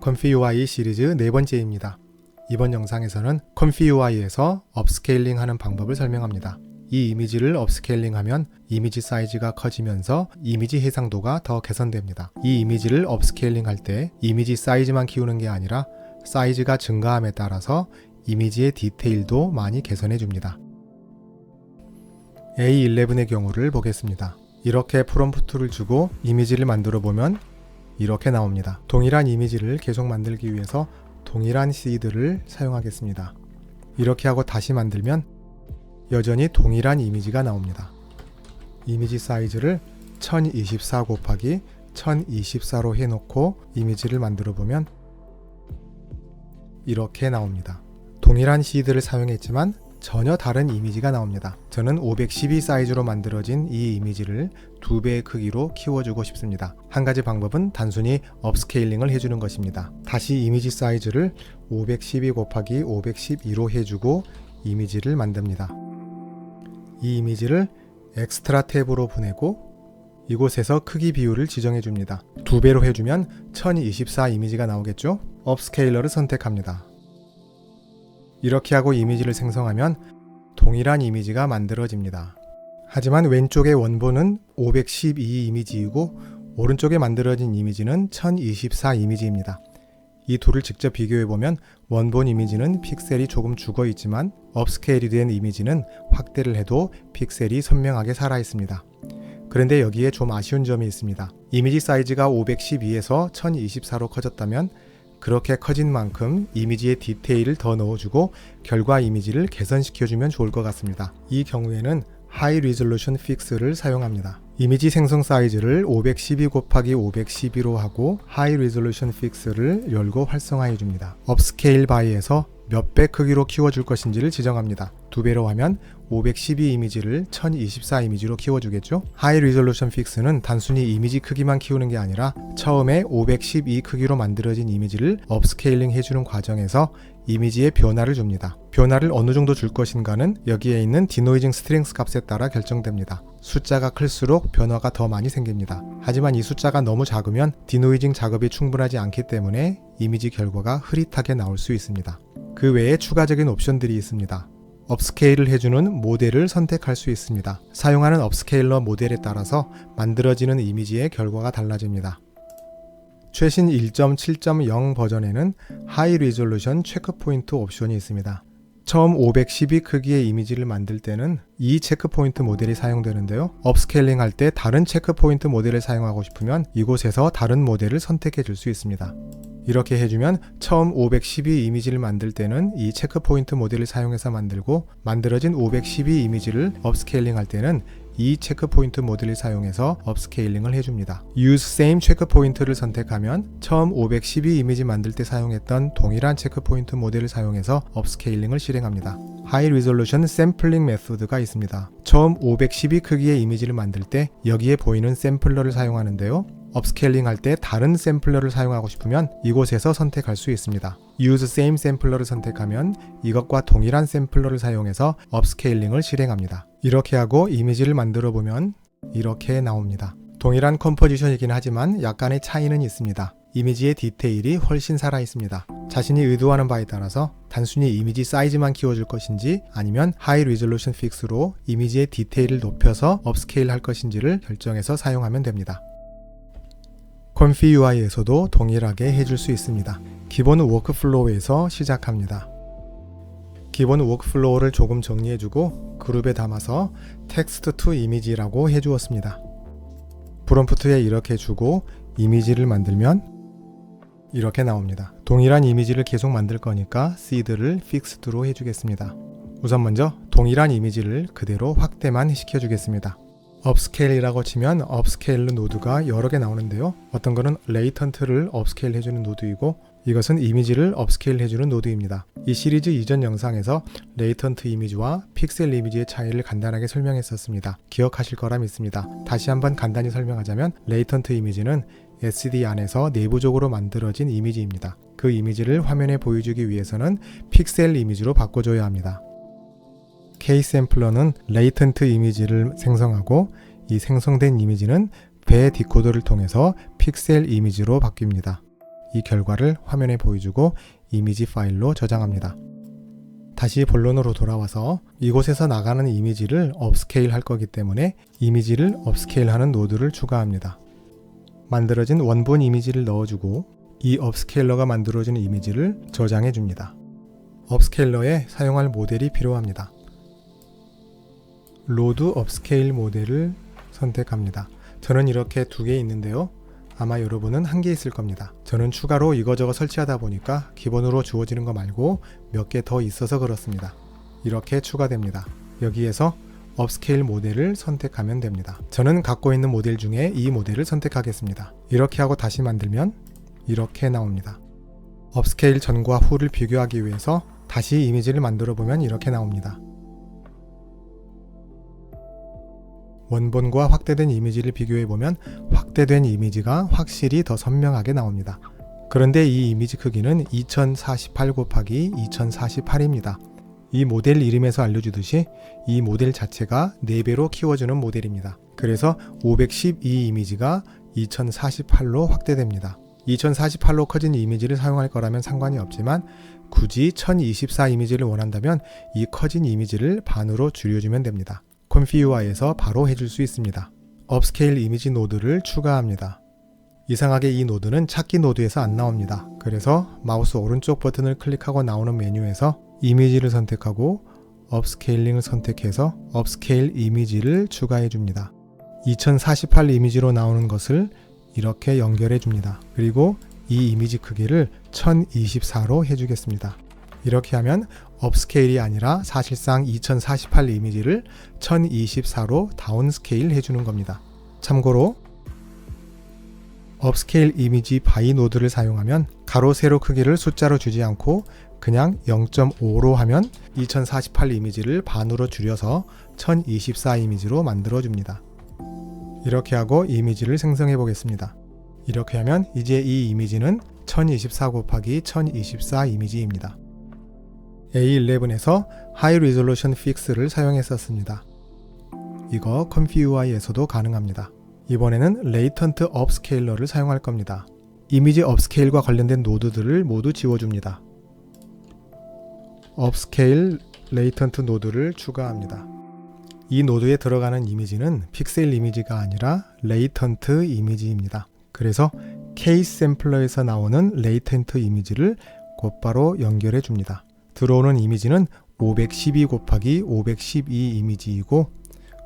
컴피 UI 시리즈 네 번째입니다. 이번 영상에서는 컴피 UI에서 업스케일링 하는 방법을 설명합니다. 이 이미지를 업스케일링하면 이미지 사이즈가 커지면서 이미지 해상도가 더 개선됩니다. 이 이미지를 업스케일링 할 때 이미지 사이즈만 키우는 게 아니라 사이즈가 증가함에 따라서 이미지의 디테일도 많이 개선해 줍니다. A11의 경우를 보겠습니다. 이렇게 프롬프트를 주고 이미지를 만들어 보면 이렇게 나옵니다. 동일한 이미지를 계속 만들기 위해서 동일한 시드를 사용하겠습니다. 이렇게 하고 다시 만들면 여전히 동일한 이미지가 나옵니다. 이미지 사이즈를 1024 곱하기 1024로 해놓고 이미지를 만들어 보면 이렇게 나옵니다. 동일한 시드를 사용했지만 전혀 다른 이미지가 나옵니다. 저는 512 사이즈로 만들어진 이 이미지를 두 배의 크기로 키워주고 싶습니다. 한 가지 방법은 단순히 업스케일링을 해주는 것입니다. 다시 이미지 사이즈를 512 곱하기 512로 해주고 이미지를 만듭니다. 이 이미지를 엑스트라 탭으로 보내고 이곳에서 크기 비율을 지정해 줍니다. 두 배로 해주면 1024 이미지가 나오겠죠? 업스케일러를 선택합니다. 이렇게 하고 이미지를 생성하면 동일한 이미지가 만들어집니다. 하지만 왼쪽의 원본은 512 이미지이고 오른쪽에 만들어진 이미지는 1024 이미지입니다. 이 둘을 직접 비교해 보면 원본 이미지는 픽셀이 조금 죽어 있지만 업스케일이 된 이미지는 확대를 해도 픽셀이 선명하게 살아 있습니다. 그런데 여기에 좀 아쉬운 점이 있습니다. 이미지 사이즈가 512에서 1024로 커졌다면 그렇게 커진 만큼 이미지의 디테일을 더 넣어주고 결과 이미지를 개선시켜주면 좋을 것 같습니다. 이 경우에는 하이 리졸루션 픽스를 사용합니다. 이미지 생성 사이즈를 512 곱하기 512로 하고 하이 리졸루션 픽스를 열고 활성화해 줍니다. 업스케일 바이에서 몇 배 크기로 키워줄 것인지를 지정합니다. 두 배로 하면 512 이미지를 1024 이미지로 키워주겠죠? 하이 리졸루션 픽스는 단순히 이미지 크기만 키우는 게 아니라 처음에 512 크기로 만들어진 이미지를 업스케일링 해주는 과정에서 이미지의 변화를 줍니다. 변화를 어느 정도 줄 것인가는 여기에 있는 디노이징 스트렝스 값에 따라 결정됩니다. 숫자가 클수록 변화가 더 많이 생깁니다. 하지만 이 숫자가 너무 작으면 디노이징 작업이 충분하지 않기 때문에 이미지 결과가 흐릿하게 나올 수 있습니다. 그 외에 추가적인 옵션들이 있습니다. 업스케일을 해주는 모델을 선택할 수 있습니다. 사용하는 업스케일러 모델에 따라서 만들어지는 이미지의 결과가 달라집니다. 최신 1.7.0 버전에는 하이 리졸루션 체크 포인트 옵션이 있습니다. 처음 512 크기의 이미지를 만들 때는 이 체크포인트 모델이 사용되는데요. 업스케일링 할 때 다른 체크포인트 모델을 사용하고 싶으면 이곳에서 다른 모델을 선택해 줄 수 있습니다. 이렇게 해주면 처음 512 이미지를 만들 때는 이 체크포인트 모델을 사용해서 만들고 만들어진 512 이미지를 업스케일링 할 때는 이 체크포인트 모델을 사용해서 업스케일링을 해줍니다. Use Same 체크포인트를 선택하면 처음 512 이미지 만들 때 사용했던 동일한 체크포인트 모델을 사용해서 업스케일링을 실행합니다. High Resolution Sampling 메소드가 있습니다. 처음 512 크기의 이미지를 만들 때 여기에 보이는 샘플러를 사용하는데요. 업스케일링 할 때 다른 샘플러를 사용하고 싶으면 이곳에서 선택할 수 있습니다. Use Same 샘플러를 선택하면 이것과 동일한 샘플러를 사용해서 업스케일링을 실행합니다. 이렇게 하고 이미지를 만들어 보면 이렇게 나옵니다. 동일한 컴포지션이긴 하지만 약간의 차이는 있습니다. 이미지의 디테일이 훨씬 살아 있습니다. 자신이 의도하는 바에 따라서 단순히 이미지 사이즈만 키워줄 것인지 아니면 하이 리졸루션 픽스로 이미지의 디테일을 높여서 업스케일 할 것인지를 결정해서 사용하면 됩니다. 컴피 UI에서도 동일하게 해줄 수 있습니다. 기본 워크플로우에서 시작합니다. 기본 워크플로우를 조금 정리해주고 그룹에 담아서 텍스트 투 이미지라고 해주었습니다. 프롬프트에 이렇게 주고 이미지를 만들면 이렇게 나옵니다. 동일한 이미지를 계속 만들 거니까 seed를 fixed로 해주겠습니다. 우선 먼저 동일한 이미지를 그대로 확대만 시켜주겠습니다. 업스케일이라고 치면 업스케일 노드가 여러 개 나오는데요. 어떤 거는 레이턴트를 업스케일 해주는 노드이고 이것은 이미지를 업스케일 해주는 노드입니다. 이 시리즈 이전 영상에서 레이턴트 이미지와 픽셀 이미지의 차이를 간단하게 설명했었습니다. 기억하실 거라 믿습니다. 다시 한번 간단히 설명하자면 레이턴트 이미지는 SD 안에서 내부적으로 만들어진 이미지입니다. 그 이미지를 화면에 보여주기 위해서는 픽셀 이미지로 바꿔줘야 합니다. K 샘플러는 레이턴트 이미지를 생성하고 이 생성된 이미지는 배 디코더를 통해서 픽셀 이미지로 바뀝니다. 이 결과를 화면에 보여주고 이미지 파일로 저장합니다. 다시 본론으로 돌아와서 이곳에서 나가는 이미지를 업스케일 할 거기 때문에 이미지를 업스케일 하는 노드를 추가합니다. 만들어진 원본 이미지를 넣어주고 이 업스케일러가 만들어진 이미지를 저장해 줍니다. 업스케일러에 사용할 모델이 필요합니다. 로드 업스케일 모델을 선택합니다. 저는 이렇게 두 개 있는데요. 아마 여러분은 한 개 있을 겁니다. 저는 추가로 이거저거 설치하다 보니까 기본으로 주어지는 거 말고 몇 개 더 있어서 그렇습니다. 이렇게 추가됩니다. 여기에서 업스케일 모델을 선택하면 됩니다. 저는 갖고 있는 모델 중에 이 모델을 선택하겠습니다. 이렇게 하고 다시 만들면 이렇게 나옵니다. 업스케일 전과 후를 비교하기 위해서 다시 이미지를 만들어 보면 이렇게 나옵니다. 원본과 확대된 이미지를 비교해 보면 확대된 이미지가 확실히 더 선명하게 나옵니다. 그런데 이 이미지 크기는 2048 곱하기 2048입니다. 이 모델 이름에서 알려주듯이 이 모델 자체가 4배로 키워주는 모델입니다. 그래서 512 이미지가 2048로 확대됩니다. 2048로 커진 이미지를 사용할 거라면 상관이 없지만 굳이 1024 이미지를 원한다면 이 커진 이미지를 반으로 줄여주면 됩니다. 콘피유아에서 바로 해줄 수 있습니다. 업스케일 이미지 노드를 추가합니다. 이상하게 이 노드는 찾기 노드에서 안 나옵니다. 그래서 마우스 오른쪽 버튼을 클릭하고 나오는 메뉴에서 이미지를 선택하고 업스케일링을 선택해서 업스케일 이미지를 추가해 줍니다. 2048 이미지로 나오는 것을 이렇게 연결해 줍니다. 그리고 이 이미지 크기를 1024로 해주겠습니다. 이렇게 하면 업스케일이 아니라 사실상 2048 이미지를 1024로 다운스케일 해주는 겁니다. 참고로 업스케일 이미지 바이 노드를 사용하면 가로 세로 크기를 숫자로 주지 않고 그냥 0.5로 하면 2048 이미지를 반으로 줄여서 1024 이미지로 만들어 줍니다. 이렇게 하고 이미지를 생성해 보겠습니다. 이렇게 하면 이제 이 이미지는 1024 곱하기 1024 이미지입니다. A11에서 하이 리졸루션 픽스를 사용했었습니다. 이거 컴퓨UI에서도 가능합니다. 이번에는 레이턴트 업스케일러를 사용할 겁니다. 이미지 업스케일과 관련된 노드들을 모두 지워줍니다. 업스케일 레이턴트 노드를 추가합니다. 이 노드에 들어가는 이미지는 픽셀 이미지가 아니라 레이턴트 이미지입니다. 그래서 케이스 샘플러에서 나오는 레이턴트 이미지를 곧바로 연결해 줍니다. 들어오는 이미지는 512 곱하기 512 이미지이고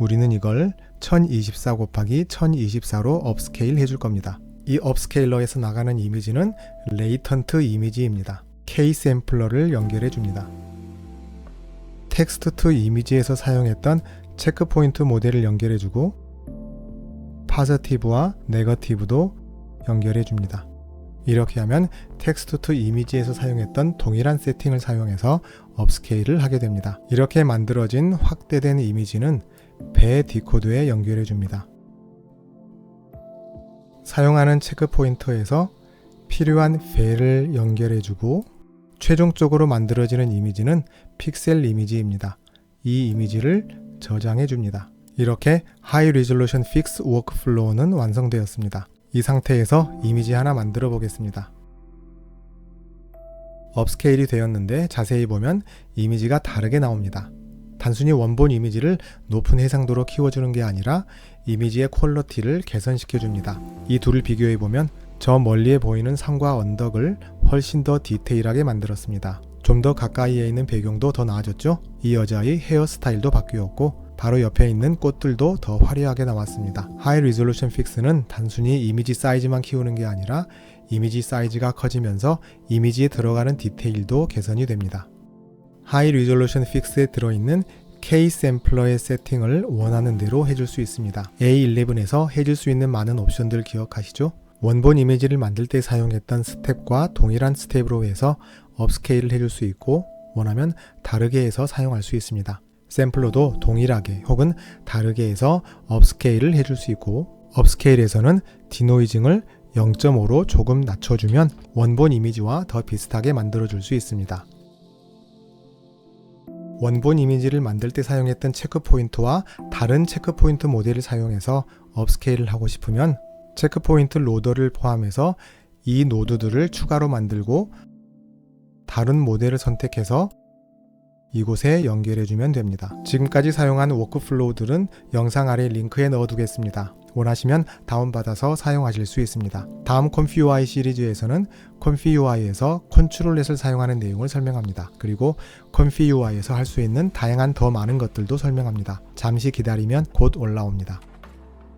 우리는 이걸 1024 곱하기 1024로 업스케일 해줄 겁니다. 이 업스케일러에서 나가는 이미지는 레이턴트 이미지입니다. K 샘플러를 연결해 줍니다. 텍스트 투 이미지에서 사용했던 체크 포인트 모델을 연결해 주고 파저티브와 네거티브도 연결해 줍니다. 이렇게 하면 텍스트 투 이미지에서 사용했던 동일한 세팅을 사용해서 업스케일을 하게 됩니다. 이렇게 만들어진 확대된 이미지는 배 디코드에 연결해 줍니다. 사용하는 체크 포인터에서 필요한 배를 연결해 주고 최종적으로 만들어지는 이미지는 픽셀 이미지입니다. 이 이미지를 저장해 줍니다. 이렇게 하이 리졸루션 픽스 워크플로우는 완성되었습니다. 이 상태에서 이미지 하나 만들어 보겠습니다. 업스케일이 되었는데 자세히 보면 이미지가 다르게 나옵니다. 단순히 원본 이미지를 높은 해상도로 키워주는 게 아니라 이미지의 퀄러티를 개선시켜 줍니다. 이 둘을 비교해 보면 저 멀리에 보이는 산과 언덕을 훨씬 더 디테일하게 만들었습니다. 좀 더 가까이에 있는 배경도 더 나아졌죠? 이 여자의 헤어스타일도 바뀌었고 바로 옆에 있는 꽃들도 더 화려하게 나왔습니다. 하이 리졸루션 픽스는 단순히 이미지 사이즈만 키우는 게 아니라 이미지 사이즈가 커지면서 이미지에 들어가는 디테일도 개선이 됩니다. 하이 리졸루션 픽스에 들어있는 K 샘플러의 세팅을 원하는 대로 해줄 수 있습니다. A11에서 해줄 수 있는 많은 옵션들 기억하시죠? 원본 이미지를 만들 때 사용했던 스텝과 동일한 스텝으로 해서 업스케일을 해줄 수 있고 원하면 다르게 해서 사용할 수 있습니다. 샘플러도 동일하게 혹은 다르게 해서 업스케일을 해줄 수 있고 업스케일에서는 디노이징을 0.5로 조금 낮춰주면 원본 이미지와 더 비슷하게 만들어줄 수 있습니다. 원본 이미지를 만들 때 사용했던 체크 포인트와 다른 체크 포인트 모델을 사용해서 업스케일을 하고 싶으면 체크 포인트 로더를 포함해서 이 노드들을 추가로 만들고 다른 모델을 선택해서 이곳에 연결해주면 됩니다. 지금까지 사용한 워크플로우들은 영상 아래 링크에 넣어두겠습니다. 원하시면 다운받아서 사용하실 수 있습니다. 다음 컴퓨UI 시리즈에서는 컴퓨UI에서 컨트롤렛을 사용하는 내용을 설명합니다. 그리고 컴퓨UI에서 할 수 있는 다양한 더 많은 것들도 설명합니다. 잠시 기다리면 곧 올라옵니다.